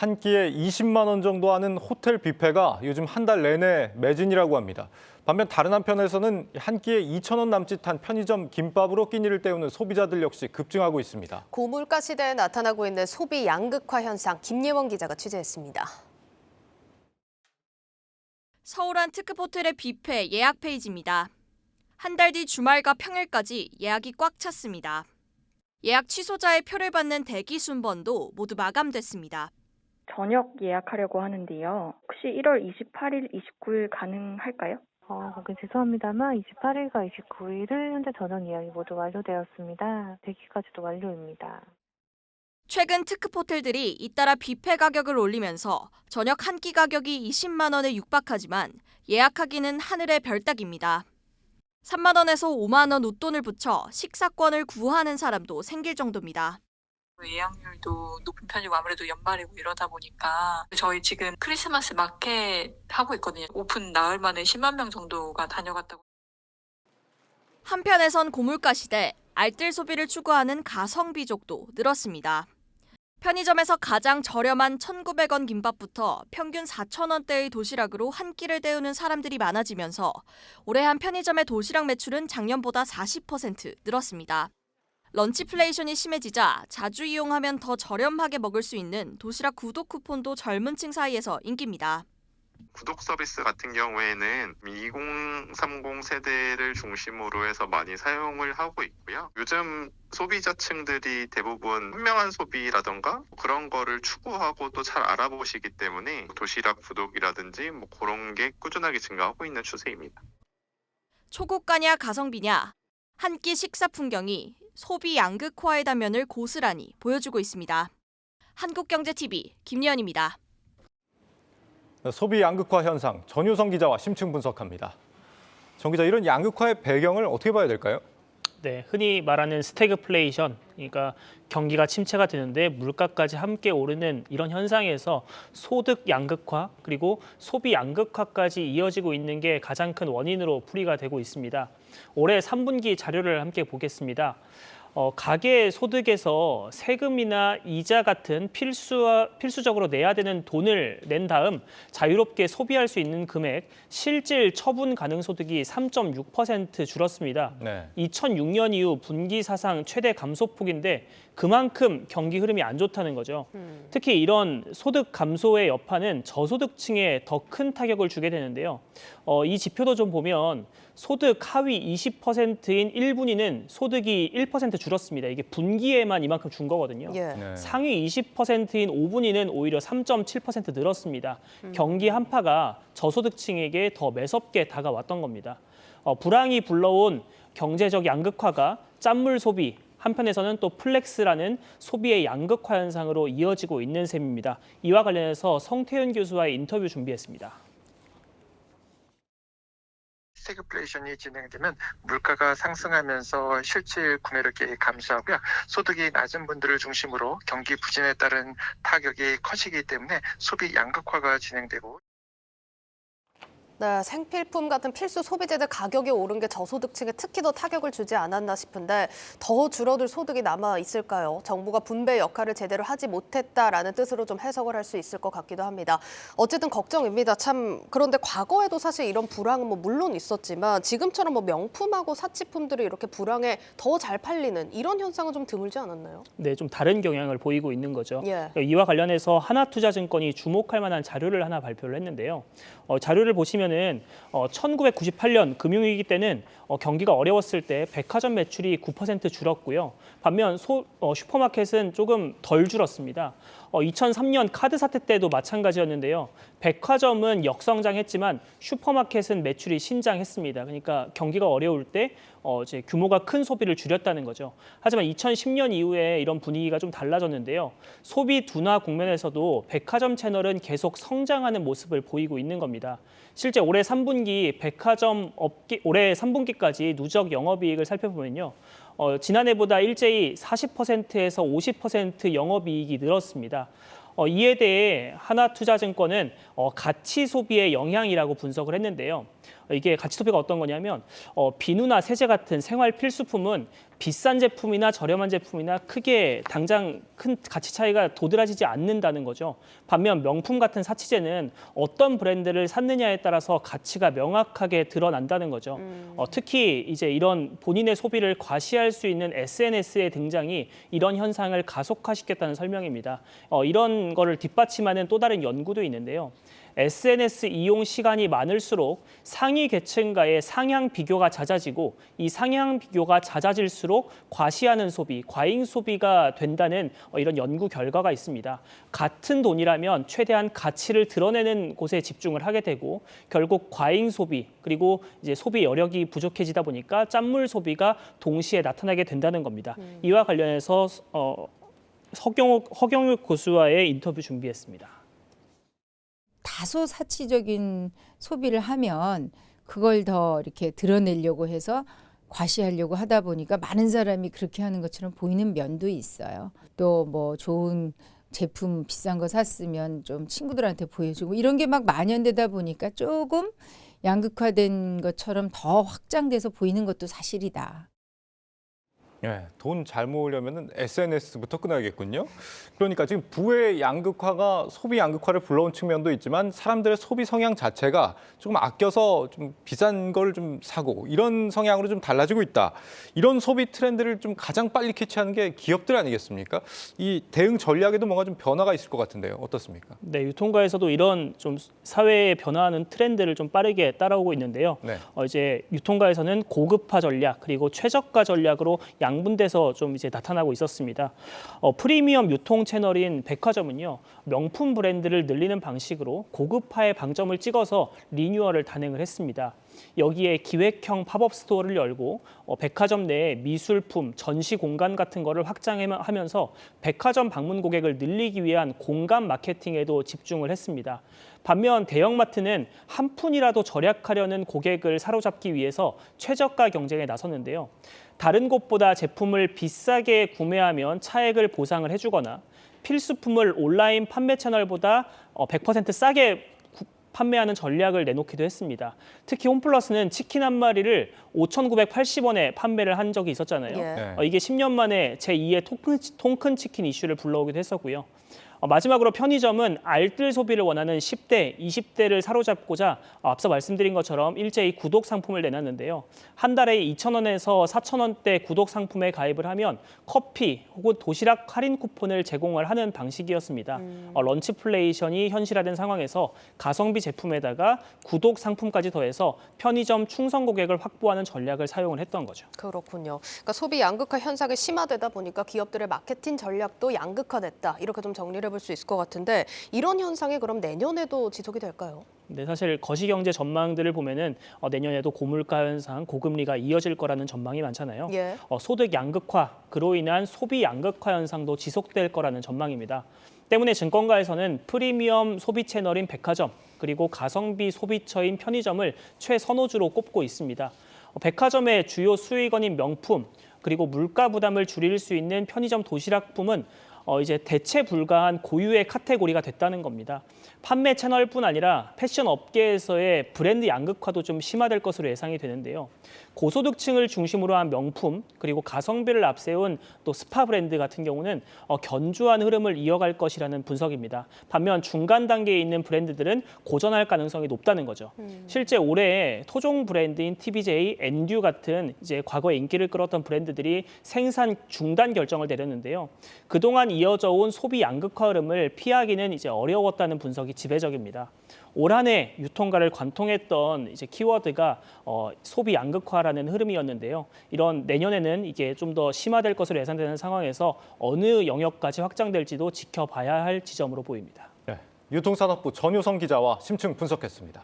한 끼에 20만 원 정도 하는 호텔 뷔페가 요즘 한 달 내내 매진이라고 합니다. 반면 다른 한편에서는 한 끼에 2천 원 남짓한 편의점 김밥으로 끼니를 때우는 소비자들 역시 급증하고 있습니다. 고물가 시대에 나타나고 있는 소비 양극화 현상 김예원 기자가 취재했습니다. 서울 한 특급 호텔의 뷔페 예약 페이지입니다. 한 달 뒤 주말과 평일까지 예약이 꽉 찼습니다. 예약 취소자의 표를 받는 대기 순번도 모두 마감됐습니다. 저녁 예약하려고 하는데요. 혹시 1월 28일, 29일 가능할까요? 어, 거기 죄송합니다만 28일과 29일을 현재 저녁 예약이 모두 완료되었습니다. 대기까지도 완료입니다. 최근 특급 호텔들이 잇따라 뷔페 가격을 올리면서 저녁 한 끼 가격이 20만 원에 육박하지만 예약하기는 하늘의 별 따기입니다. 3만 원에서 5만 원 웃돈을 붙여 식사권을 구하는 사람도 생길 정도입니다. 예약률도 높은 편이고 아무래도 연말이고 이러다 보니까 저희 지금 크리스마스 마켓 하고 있거든요. 오픈 나흘 만에 10만 명 정도가 다녀갔다고. 한편에선 고물가 시대 알뜰 소비를 추구하는 가성비족도 늘었습니다. 편의점에서 가장 저렴한 1,900원 김밥부터 평균 4,000원대의 도시락으로 한 끼를 때우는 사람들이 많아지면서 올해 한 편의점의 도시락 매출은 작년보다 40% 늘었습니다. 런치플레이션이 심해지자 자주 이용하면 더 저렴하게 먹을 수 있는 도시락 구독 쿠폰도 젊은 층 사이에서 인기입니다. 구독 서비스 같은 경우에는 2030 세대를 중심으로 해서 많이 사용을 하고 있고요. 요즘 소비자층들이 대부분 현명한 소비라던가 그런 거를 추구하고 또 잘 알아보시기 때문에 도시락 구독이라든지 뭐 그런 게 꾸준하게 증가하고 있는 추세입니다. 초고가냐 가성비냐 한 끼 식사 풍경이 소비 양극화의 단면을 고스란히 보여주고 있습니다. 한국경제TV 김예연입니다. 소비 양극화 현상 전효성 기자와 심층 분석합니다. 정 기자, 이런 양극화의 배경을 어떻게 봐야 될까요? 네, 흔히 말하는 스태그플레이션, 그러니까 경기가 침체가 되는데 물가까지 함께 오르는 이런 현상에서 소득 양극화 그리고 소비 양극화까지 이어지고 있는 게 가장 큰 원인으로 풀이가 되고 있습니다. 올해 3분기 자료를 함께 보겠습니다. 어, 가계 소득에서 세금이나 이자 같은 필수 필수적으로 내야 되는 돈을 낸 다음 자유롭게 소비할 수 있는 금액 실질 처분 가능 소득이 3.6% 줄었습니다. 네. 2006년 이후 분기 사상 최대 감소폭인데 그만큼 경기 흐름이 안 좋다는 거죠. 특히 이런 소득 감소의 여파는 저소득층에 더 큰 타격을 주게 되는데요. 어, 이 지표도 좀 보면 소득 하위 20%인 1분위는 소득이 1% 줄었습니다. 이게 분기에만 이만큼 준 거거든요. 예. 네. 상위 20%인 5분위는 오히려 3.7% 늘었습니다. 경기 한파가 저소득층에게 더 매섭게 다가왔던 겁니다. 어, 불황이 불러온 경제적 양극화가 짠물 소비, 한편에서는 또 플렉스라는 소비의 양극화 현상으로 이어지고 있는 셈입니다. 이와 관련해서 성태윤 교수와의 인터뷰 준비했습니다. 스태그플레이션이 진행되면 물가가 상승하면서 실질 구매력이 감소하고요. 소득이 낮은 분들을 중심으로 경기 부진에 따른 타격이 커지기 때문에 소비 양극화가 진행되고 네, 생필품 같은 필수 소비재들 가격이 오른 게 저소득층에 특히 더 타격을 주지 않았나 싶은데 더 줄어들 소득이 남아 있을까요? 정부가 분배 역할을 제대로 하지 못했다라는 뜻으로 좀 해석을 할 수 있을 것 같기도 합니다. 어쨌든 걱정입니다. 참 그런데 과거에도 사실 이런 불황은 뭐 물론 있었지만 지금처럼 뭐 명품하고 사치품들이 이렇게 불황에 더 잘 팔리는 이런 현상은 좀 드물지 않았나요? 네, 좀 다른 경향을 보이고 있는 거죠. 예. 이와 관련해서 하나투자증권이 주목할 만한 자료를 하나 발표를 했는데요. 어, 자료를 보시 면은 어, 1998년 금융위기 때는 어, 경기가 어려웠을 때 백화점 매출이 9% 줄었고요. 반면 소, 어, 슈퍼마켓은 조금 덜 줄었습니다. 어, 2003년 카드 사태 때도 마찬가지였는데요. 백화점은 역성장했지만 슈퍼마켓은 매출이 신장했습니다. 그러니까 경기가 어려울 때 어, 이제 규모가 큰 소비를 줄였다는 거죠. 하지만 2010년 이후에 이런 분위기가 좀 달라졌는데요. 소비 둔화 국면에서도 백화점 채널은 계속 성장하는 모습을 보이고 있는 겁니다. 실제 올해 3분기 백화점 업계 올해 3분기까지 누적 영업이익을 살펴보면요. 어, 지난해보다 일제히 40%에서 50% 영업이익이 늘었습니다. 어, 이에 대해 하나투자증권은 어, 가치 소비의 영향이라고 분석을 했는데요. 이게 가치 소비가 어떤 거냐면 어, 비누나 세제 같은 생활 필수품은 비싼 제품이나 저렴한 제품이나 크게 당장 큰 가치 차이가 도드라지지 않는다는 거죠. 반면 명품 같은 사치제는 어떤 브랜드를 샀느냐에 따라서 가치가 명확하게 드러난다는 거죠. 어, 특히 이제 이런 본인의 소비를 과시할 수 있는 SNS의 등장이 이런 현상을 가속화시켰다는 설명입니다. 어, 이런 거를 뒷받침하는 또 다른 연구도 있는데요. SNS 이용 시간이 많을수록 상위 계층과의 상향 비교가 잦아지고 이 상향 비교가 잦아질수록 과시하는 소비, 과잉 소비가 된다는 어, 이런 연구 결과가 있습니다. 같은 돈이라면 최대한 가치를 드러내는 곳에 집중을 하게 되고 결국 과잉 소비 그리고 이제 소비 여력이 부족해지다 보니까 짠물 소비가 동시에 나타나게 된다는 겁니다. 이와 관련해서 어, 허경욱, 허경욱 교수와의 인터뷰 준비했습니다. 다소 사치적인 소비를 하면 그걸 더 이렇게 드러내려고 해서 과시하려고 하다 보니까 많은 사람이 그렇게 하는 것처럼 보이는 면도 있어요. 또 뭐 좋은 제품 비싼 거 샀으면 좀 친구들한테 보여주고 이런 게 막 만연되다 보니까 조금 양극화된 것처럼 더 확장돼서 보이는 것도 사실이다. 예, 돈잘 모으려면 SNS부터 끊어야겠군요. 그러니까 지금 부의 양극화가 소비 양극화를 불러온 측면도 있지만 사람들의 소비 성향 자체가 조금 아껴서 좀 비싼 걸 좀 사고 이런 성향으로 좀 달라지고 있다. 이런 소비 트렌드를 좀 가장 빨리 캐치하는 게 기업들 아니겠습니까? 이 대응 전략에도 뭔가 좀 변화가 있을 것 같은데요. 어떻습니까? 네, 유통가에서도 이런 좀 사회에 변화하는 트렌드를 좀 빠르게 따라오고 있는데요. 네. 어, 이제 유통가에서는 고급화 전략 그리고 최저가 전략으로 양 분돼서 좀 이제 나타나고 있었습니다. 어, 프리미엄 유통 채널인 백화점은요 명품 브랜드를 늘리는 방식으로 고급화의 방점을 찍어서 리뉴얼을 단행을 했습니다. 여기에 기획형 팝업 스토어를 열고 어, 백화점 내에 미술품, 전시 공간 같은 거를 확장하면서 백화점 방문 고객을 늘리기 위한 공간 마케팅에도 집중을 했습니다. 반면 대형마트는 한 푼이라도 절약하려는 고객을 사로잡기 위해서 최저가 경쟁에 나섰는데요. 다른 곳보다 제품을 비싸게 구매하면 차액을 보상을 해주거나 필수품을 온라인 판매 채널보다 어, 100% 싸게 구- 판매하는 전략을 내놓기도 했습니다. 특히 홈플러스는 치킨 한 마리를 5,980원에 판매를 한 적이 있었잖아요. 예. 네. 어, 이게 10년 만에 제2의 통큰, 통큰 치킨 이슈를 불러오기도 했었고요. 어, 마지막으로 편의점은 알뜰 소비를 원하는 10대, 20대를 사로잡고자 어, 앞서 말씀드린 것처럼 일제히 구독 상품을 내놨는데요. 한 달에 2,000원에서 4,000원대 구독 상품에 가입을 하면 커피 혹은 도시락 할인 쿠폰을 제공을 하는 방식이었습니다. 어, 런치플레이션이 현실화된 상황에서 가성비 제품에다가 구독 상품까지 더해서 편의점 충성 고객을 확보하는 전략을 사용을 했던 거죠. 그렇군요. 그러니까 소비 양극화 현상이 심화되다 보니까 기업들의 마케팅 전략도 양극화됐다. 이렇게 좀 정리를 해볼 수 있을 것 같은데 이런 현상이 그럼 내년에도 지속이 될까요? 네, 사실 거시경제 전망들을 보면은 어, 내년에도 고물가 현상, 고금리가 이어질 거라는 전망이 많잖아요. 예. 어, 소득 양극화, 그로 인한 소비 양극화 현상도 지속될 거라는 전망입니다. 때문에 증권가에서는 프리미엄 소비 채널인 백화점 그리고 가성비 소비처인 편의점을 최선호주로 꼽고 있습니다. 어, 백화점의 주요 수익원인 명품 그리고 물가 부담을 줄일 수 있는 편의점 도시락품은 어, 이제 대체 불가한 고유의 카테고리가 됐다는 겁니다. 판매 채널뿐 아니라 패션 업계에서의 브랜드 양극화도 좀 심화될 것으로 예상이 되는데요. 고소득층을 중심으로 한 명품 그리고 가성비를 앞세운 또 스파 브랜드 같은 경우는 어, 견주한 흐름을 이어갈 것이라는 분석입니다. 반면 중간 단계에 있는 브랜드들은 고전할 가능성이 높다는 거죠. 실제 올해 토종 브랜드인 TBJ, 엔듀 같은 이제 과거에 인기를 끌었던 브랜드들이 생산 중단 결정을 내렸는데요. 그동안 이어져 온 소비 양극화 흐름을 피하기는 이제 어려웠다는 분석 이 지배적입니다. 올 한해 유통가를 관통했던 이제 키워드가 어, 소비 양극화라는 흐름이었는데요. 이런 내년에는 이게 좀 더 심화될 것으로 예상되는 상황에서 어느 영역까지 확장될지도 지켜봐야 할 지점으로 보입니다. 네, 유통산업부 전효성 기자와 심층 분석했습니다.